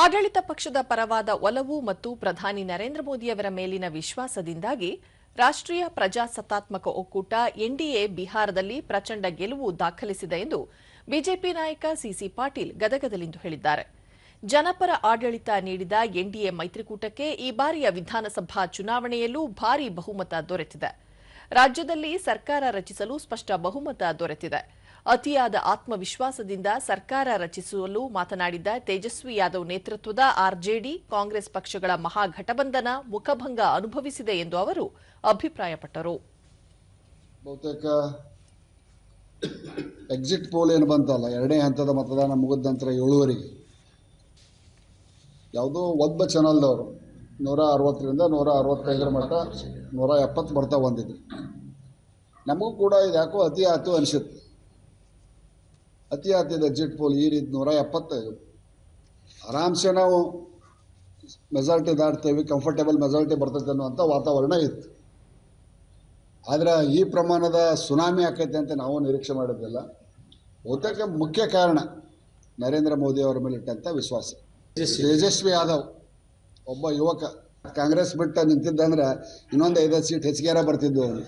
ಆಡಳಿತ ಪಕ್ಷದ ಪರವಾದ ಒಲವು ಮತ್ತು ಪ್ರಧಾನಿ ನರೇಂದ್ರ ಮೋದಿಯವರ ಮೇಲಿನ ವಿಶ್ವಾಸದಿಂದಾಗಿ ರಾಷ್ಟ್ರೀಯ ಪ್ರಜಾಸತ್ತಾತ್ಮಕ ಒಕ್ಕೂಟ ಎನ್ಡಿಎ ಬಿಹಾರದಲ್ಲಿ ಪ್ರಚಂಡ ಗೆಲುವು ದಾಖಲಿಸಿದೆ ಎಂದು ಬಿಜೆಪಿ ನಾಯಕ ಸಿಸಿ ಪಾಟೀಲ್ ಗದಗದಲ್ಲಿಂದು ಹೇಳಿದ್ದಾರೆ. ಜನಪರ ಆಡಳಿತ ನೀಡಿದ ಎನ್ಡಿಎ ಮೈತ್ರಿಕೂಟಕ್ಕೆ ಈ ಬಾರಿಯ ವಿಧಾನಸಭಾ ಚುನಾವಣೆಯಲ್ಲೂ ಭಾರೀ ಬಹುಮತ ದೊರೆತಿದೆ. ರಾಜ್ಯದಲ್ಲಿ ಸರ್ಕಾರ ರಚಿಸಲು ಸ್ಪಷ್ಟ ಬಹುಮತ ದೊರೆತಿದೆ. ಅತಿಯಾದ ಆತ್ಮವಿಶ್ವಾಸದಿಂದ ಸರ್ಕಾರ ರಚಿಸಲು ಮಾತನಾಡಿದ ತೇಜಸ್ವಿ ಯಾದವ್ ನೇತೃತ್ವದ ಆರ್ಜೆಡಿ ಕಾಂಗ್ರೆಸ್ ಪಕ್ಷಗಳ ಮಹಾಘಟಬಂಧನ ಮುಖಭಂಗ ಅನುಭವಿಸಿದೆ ಎಂದು ಅವರು ಅಭಿಪ್ರಾಯಪಟ್ಟರು. ಬಹುತೇಕ ಎಕ್ಸಿಟ್ ಪೋಲ್ ಏನು ಬಂತಲ್ಲ, ಎರಡನೇ ಹಂತದ ಮತದಾನ ಮುಗಿದ ನಂತರ ಏಳುವರೆಗೆ. ಯಾವುದೋ ಒಬ್ಬ ಚಾನಲ್ದವರು ನೂರ ಅರವತ್ತರಿಂದ ನೂರ ಅರವತ್ತೈದರ ಮಟ್ಟ ನೂರ ಎಪ್ಪತ್ತು ಬರ್ತಾ ಬಂದಿದ್ರು ನಮಗೂ ಕೂಡ ಇದು ಯಾಕೋ ಅತಿ ಆತು ಅನಿಸುತ್ತೆ. ಅತಿ ಆತಿದೆ ಎಕ್ಸಿಟ್ ಪೋಲ್ ಈ ರೀತಿ ನೂರ ಎಪ್ಪತ್ತೈದು. ಆರಾಮ್ಸೆ ನಾವು ಮೆಜಾರಿಟಿ ದಾಟ್ತೇವೆ ಕಂಫರ್ಟೇಬಲ್ ಮೆಜಾರಿಟಿ ಬರ್ತೈತೆ ಅನ್ನುವಂಥ ವಾತಾವರಣ ಇತ್ತು. ಆದರೆ ಈ ಪ್ರಮಾಣದ ಸುನಾಮಿ ಆಕೈತೆ ಅಂತ ನಾವು ನಿರೀಕ್ಷೆ ಮಾಡಿದ್ದಿಲ್ಲ. ಬಹುತೇಕ ಮುಖ್ಯ ಕಾರಣ ನರೇಂದ್ರ ಮೋದಿ ಅವರ ಮೇಲೆ ಇಟ್ಟಂಥ ವಿಶ್ವಾಸ. ತೇಜಸ್ವಿ ಯಾದವ್ ಒಬ್ಬ ಯುವಕ ಕಾಂಗ್ರೆಸ್ ಬಿಟ್ಟು ನಿಂತಿದ್ದಂದ್ರೆ ಇನ್ನೊಂದು ಐದೈದು ಸೀಟ್ ಹೆಚ್ಚಿಗೆ ಬರ್ತಿದ್ವು. ಅವನು